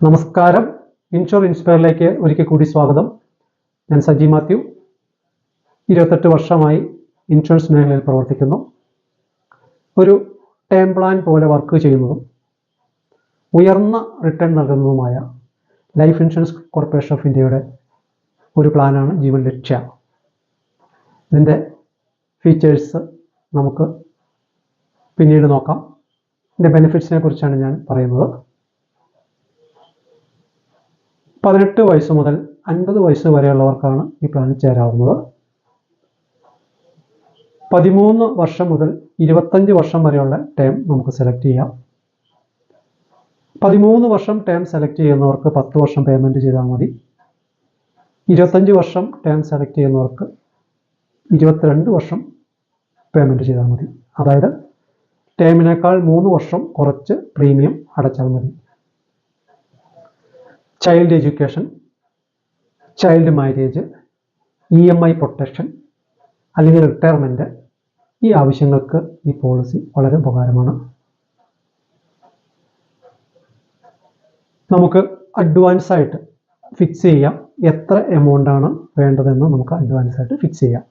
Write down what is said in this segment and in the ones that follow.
നമസ്കാരം. ഇൻഷുർ ഇൻസ്പയറിലേക്ക് ഒരിക്കൽ കൂടി സ്വാഗതം. ഞാൻ സജി മാത്യു. ഇരുപത്തെട്ട് വർഷമായി ഇൻഷുറൻസ് മേഖലയിൽ പ്രവർത്തിക്കുന്നു. ഒരു ടേം പ്ലാൻ പോലെ വർക്ക് ചെയ്യുന്നതും ഉയർന്ന റിട്ടേൺ നൽകുന്നതുമായ ലൈഫ് ഇൻഷുറൻസ് കോർപ്പറേഷൻ ഓഫ് ഇന്ത്യയുടെ ഒരു പ്ലാനാണ് ജീവൻ ലക്ഷ്യ ഇതിന്റെ ഫീച്ചേഴ്സ് നമുക്ക് പിന്നീട് നോക്കാം. ഇതിന്റെ ബെനിഫിറ്റ്സിനെ കുറിച്ചാണ് ഞാൻ പറയുന്നത്. പതിനെട്ട് വയസ്സ് മുതൽ അൻപത് വയസ്സ് വരെയുള്ളവർക്കാണ് ഈ പ്ലാനിൽ ചേരാവുന്നത്. പതിമൂന്ന് വർഷം മുതൽ ഇരുപത്തഞ്ച് വർഷം വരെയുള്ള ടേം നമുക്ക് സെലക്ട് ചെയ്യാം. പതിമൂന്ന് വർഷം ടേം സെലക്ട് ചെയ്യുന്നവർക്ക് പത്ത് വർഷം പേയ്മെന്റ് ചെയ്താൽ മതി. ഇരുപത്തഞ്ച് വർഷം ടേം സെലക്ട് ചെയ്യുന്നവർക്ക് ഇരുപത്തിരണ്ട് വർഷം പേയ്മെന്റ് ചെയ്താൽ മതി. അതായത് ടേമിനേക്കാൾ മൂന്ന് വർഷം കുറച്ച് പ്രീമിയം അടച്ചാൽ മതി. Child education child marriage E M I protection അല്ലെങ്കിൽ റിട്ടയർമെന്റ് ഈ ആവശ്യങ്ങൾക്ക് ഈ പോളിസി വളരെ ഉപകാരമാണ്. നമുക്ക് അഡ്വാൻസ് ആയിട്ട് ഫിക്സ് ചെയ്യാം. എത്ര എമൗണ്ട് ആണ് വേണ്ടതെന്ന് നമുക്ക് അഡ്വാൻസ് ആയിട്ട് ഫിക്സ് ചെയ്യാം.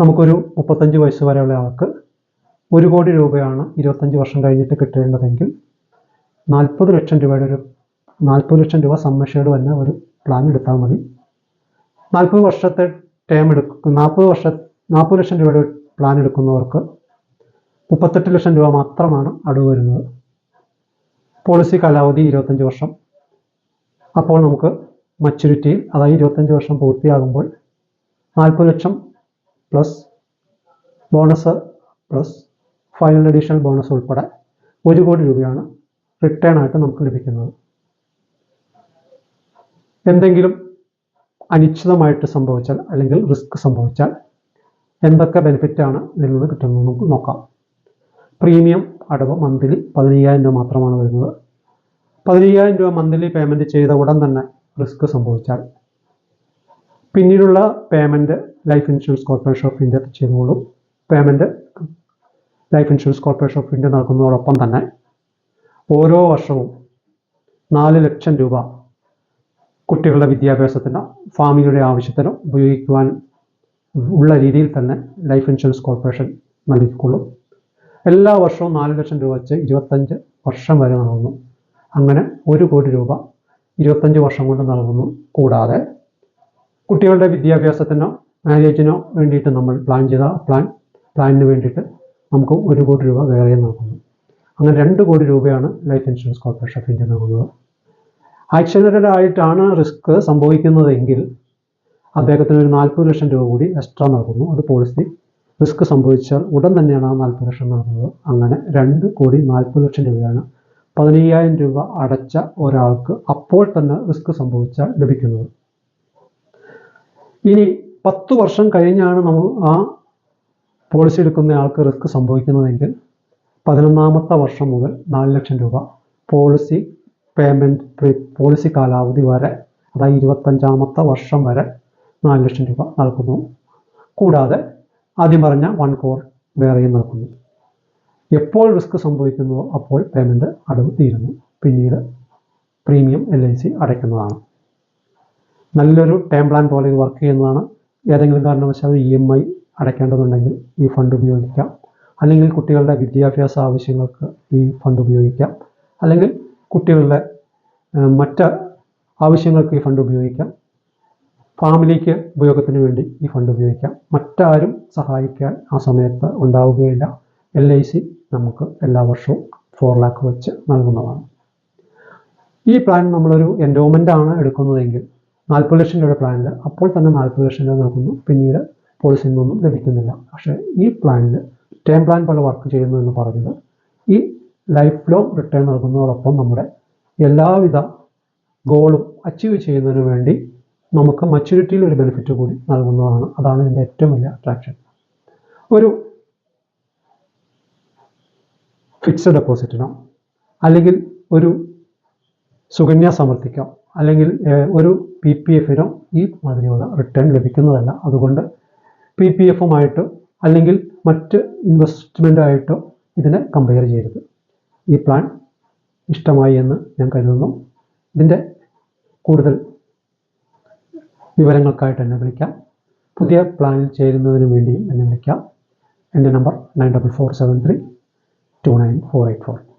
നമുക്കൊരു മുപ്പത്തഞ്ച് വയസ്സ് വരെയുള്ള ആൾക്ക് ഒരു കോടി രൂപയാണ് ഇരുപത്തഞ്ച് വർഷം കഴിഞ്ഞിട്ട് കിട്ടേണ്ടതെങ്കിൽ നാൽപ്പത് ലക്ഷം രൂപയുടെ ഒരു നാൽപ്പത് ലക്ഷം രൂപ സമ്മഷേഡ് തന്നെ ഒരു പ്ലാൻ എടുത്താൽ മതി. നാൽപ്പത് വർഷത്തെ ടേം എടുക്കും നാൽപ്പത് വർഷ നാൽപ്പത് ലക്ഷം രൂപയുടെ പ്ലാൻ എടുക്കുന്നവർക്ക് മുപ്പത്തെട്ട് ലക്ഷം രൂപ മാത്രമാണ് അടവ് വരുന്നത്. പോളിസി കാലാവധി ഇരുപത്തഞ്ച് വർഷം. അപ്പോൾ നമുക്ക് മച്യൂരിറ്റിയിൽ അതായത് ഇരുപത്തഞ്ച് വർഷം പൂർത്തിയാകുമ്പോൾ നാൽപ്പത് ലക്ഷം plus bonus plus final additional bonus ഉൾപ്പെടെ ഒരു കോടി രൂപയാണ് റിട്ടേൺ ആയിട്ട് നമുക്ക് ലഭിക്കുന്നത്. എന്തെങ്കിലും അനിശ്ചിതമായിട്ട് സംഭവിച്ചാൽ അല്ലെങ്കിൽ റിസ്ക് സംഭവിച്ചാൽ എന്തൊക്കെ ബെനിഫിറ്റാണ് ഇതിൽ നിന്ന് കിട്ടുന്നത് നമുക്ക് നോക്കാം. പ്രീമിയം അടവ് മന്ത്ലി പതിനയ്യായിരം രൂപ മാത്രമാണ് വരുന്നത്. പതിനയ്യായിരം രൂപ മന്ത്ലി പേയ്മെന്റ് ചെയ്ത ഉടൻ തന്നെ റിസ്ക് സംഭവിച്ചാൽ പിന്നീടുള്ള payment Life Insurance Corporation of India ചെയ്തോളും payment Life Insurance Corporation of India നൽകുന്നതോടൊപ്പം തന്നെ ഓരോ വർഷവും നാല് ലക്ഷം രൂപ കുട്ടികളുടെ വിദ്യാഭ്യാസത്തിനോ ഫാമിലിയുടെ ആവശ്യത്തിനോ ഉപയോഗിക്കുവാൻ ഉള്ള രീതിയിൽ തന്നെ ലൈഫ് ഇൻഷുറൻസ് കോർപ്പറേഷൻ നൽകിക്കൊള്ളും. എല്ലാ വർഷവും നാല് ലക്ഷം രൂപ വെച്ച് ഇരുപത്തഞ്ച് വർഷം വരെ നൽകുന്നു അങ്ങനെ ഒരു കോടി രൂപ ഇരുപത്തഞ്ച് വർഷം കൊണ്ട് നൽകുന്നു കൂടാതെ കുട്ടികളുടെ വിദ്യാഭ്യാസത്തിനോ മാരേജിനോ വേണ്ടിയിട്ട് നമ്മൾ പ്ലാൻ ചെയ്ത പ്ലാൻ പ്ലാനിന് വേണ്ടിയിട്ട് നമുക്ക് ഒരു കോടി രൂപ വേറെ നൽകുന്നു അങ്ങനെ രണ്ട് കോടി രൂപയാണ് Life Insurance Corporation of India നൽകുന്നത് ആക്സിഡന്റഡ് ആയിട്ടാണ് റിസ്ക് സംഭവിക്കുന്നതെങ്കിൽ അദ്ദേഹത്തിന് ഒരു നാൽപ്പത് ലക്ഷം രൂപ കൂടി എക്സ്ട്രാ നൽകുന്നു. അത് പോളിസി റിസ്ക് സംഭവിച്ചാൽ ഉടൻ തന്നെയാണ് ആ നാൽപ്പത് ലക്ഷം നൽകുന്നത്. അങ്ങനെ രണ്ട് കോടി നാൽപ്പത് ലക്ഷം രൂപയാണ് പതിനയ്യായിരം രൂപ അടച്ച ഒരാൾക്ക് അപ്പോൾ തന്നെ റിസ്ക് സംഭവിച്ചാൽ ലഭിക്കുന്നത്. ഇനി പത്ത് വർഷം കഴിഞ്ഞാണ് നമ്മൾ ആ പോളിസി എടുക്കുന്ന ആൾക്ക് റിസ്ക് സംഭവിക്കുന്നതെങ്കിൽ പതിനൊന്നാമത്തെ വർഷം മുതൽ നാല് ലക്ഷം രൂപ പോളിസി പേയ്മെന്റ് പോളിസി കാലാവധി വരെ അതായത് ഇരുപത്തഞ്ചാമത്തെ വർഷം വരെ നാല് ലക്ഷം രൂപ നൽകുന്നു. കൂടാതെ ആദ്യം പറഞ്ഞ വൺ കോർ വേറെയും നൽകുന്നു. എപ്പോൾ റിസ്ക് സംഭവിക്കുന്നു അപ്പോൾ പേയ്മെന്റ് അടവ് തീരുന്നു. പിന്നീട് പ്രീമിയം എൽ ഐ സി അടയ്ക്കുന്നതാണ്. നല്ലൊരു ടൈം പ്ലാൻ പോലെ ഇത് വർക്ക് ചെയ്യുന്നതാണ്. ഏതെങ്കിലും കാരണവശാൽ ഇ എം ഐ അടയ്ക്കേണ്ടതുണ്ടെങ്കിൽ ഈ ഫണ്ട് ഉപയോഗിക്കാം. അല്ലെങ്കിൽ കുട്ടികളുടെ വിദ്യാഭ്യാസ ആവശ്യങ്ങൾക്ക് ഈ ഫണ്ട് ഉപയോഗിക്കാം. അല്ലെങ്കിൽ കുട്ടികളുടെ മറ്റ് ആവശ്യങ്ങൾക്ക് ഈ ഫണ്ട് ഉപയോഗിക്കാം. ഫാമിലിക്ക് ഉപയോഗത്തിന് വേണ്ടി ഈ ഫണ്ട് ഉപയോഗിക്കാം. മറ്റാരും സഹായിക്കാൻ ആ സമയത്ത് ഉണ്ടാവുകയില്ല. എൽ ഐ സി നമുക്ക് എല്ലാ വർഷവും ഫോർ ലാക്ക് വെച്ച് നൽകുന്നതാണ്. ഈ പ്ലാൻ നമ്മളൊരു എൻഡോമെന്റ് ആണ് എടുക്കുന്നതെങ്കിൽ നാൽപ്പത് ലക്ഷം രൂപയുടെ പ്ലാനിൽ അപ്പോൾ തന്നെ നാൽപ്പത് ലക്ഷം രൂപ നൽകുന്നു. പിന്നീട് പോളിസിയിൽ നിന്നൊന്നും ലഭിക്കുന്നില്ല. പക്ഷേ ഈ പ്ലാനിൽ ടേം പ്ലാൻ പോലെ വർക്ക് ചെയ്യുന്നു എന്ന് പറഞ്ഞത് ഈ ലൈഫ് ലോങ് റിട്ടേൺ നൽകുന്നതോടൊപ്പം നമ്മുടെ എല്ലാവിധ ഗോളും അച്ചീവ് ചെയ്യുന്നതിന് വേണ്ടി നമുക്ക് മച്യൂരിറ്റിയിൽ ഒരു ബെനിഫിറ്റ് കൂടി നൽകുന്നതാണ്. അതാണ് ഇതിന്റെ ഏറ്റവും വലിയ അട്രാക്ഷൻ ഒരു ഫിക്സഡ് ഡെപ്പോസിറ്റിനോ അല്ലെങ്കിൽ ഒരു സുകന്യ സമൃദ്ധിക്കോ അല്ലെങ്കിൽ ഒരു പി പി എഫിനോ ഈ മാതിരിയുള്ള റിട്ടേൺ ലഭിക്കുന്നതല്ല. അതുകൊണ്ട് പി പി എഫുമായിട്ടോ അല്ലെങ്കിൽ മറ്റ് ഇൻവെസ്റ്റ്മെന്റായിട്ടോ ഇതിനെ കമ്പയർ ചെയ്യരുത്. ഈ പ്ലാൻ ഇഷ്ടമായി എന്ന് ഞാൻ കരുതുന്നു. ഇതിന്റെ കൂടുതൽ വിവരങ്ങൾക്കായിട്ട് എന്നെ വിളിക്കാം. പുതിയ പ്ലാനിൽ ചേരുന്നതിന് വേണ്ടിയും എന്നെ വിളിക്കാം. എന്റെ number nine double four seven three two nine four eight four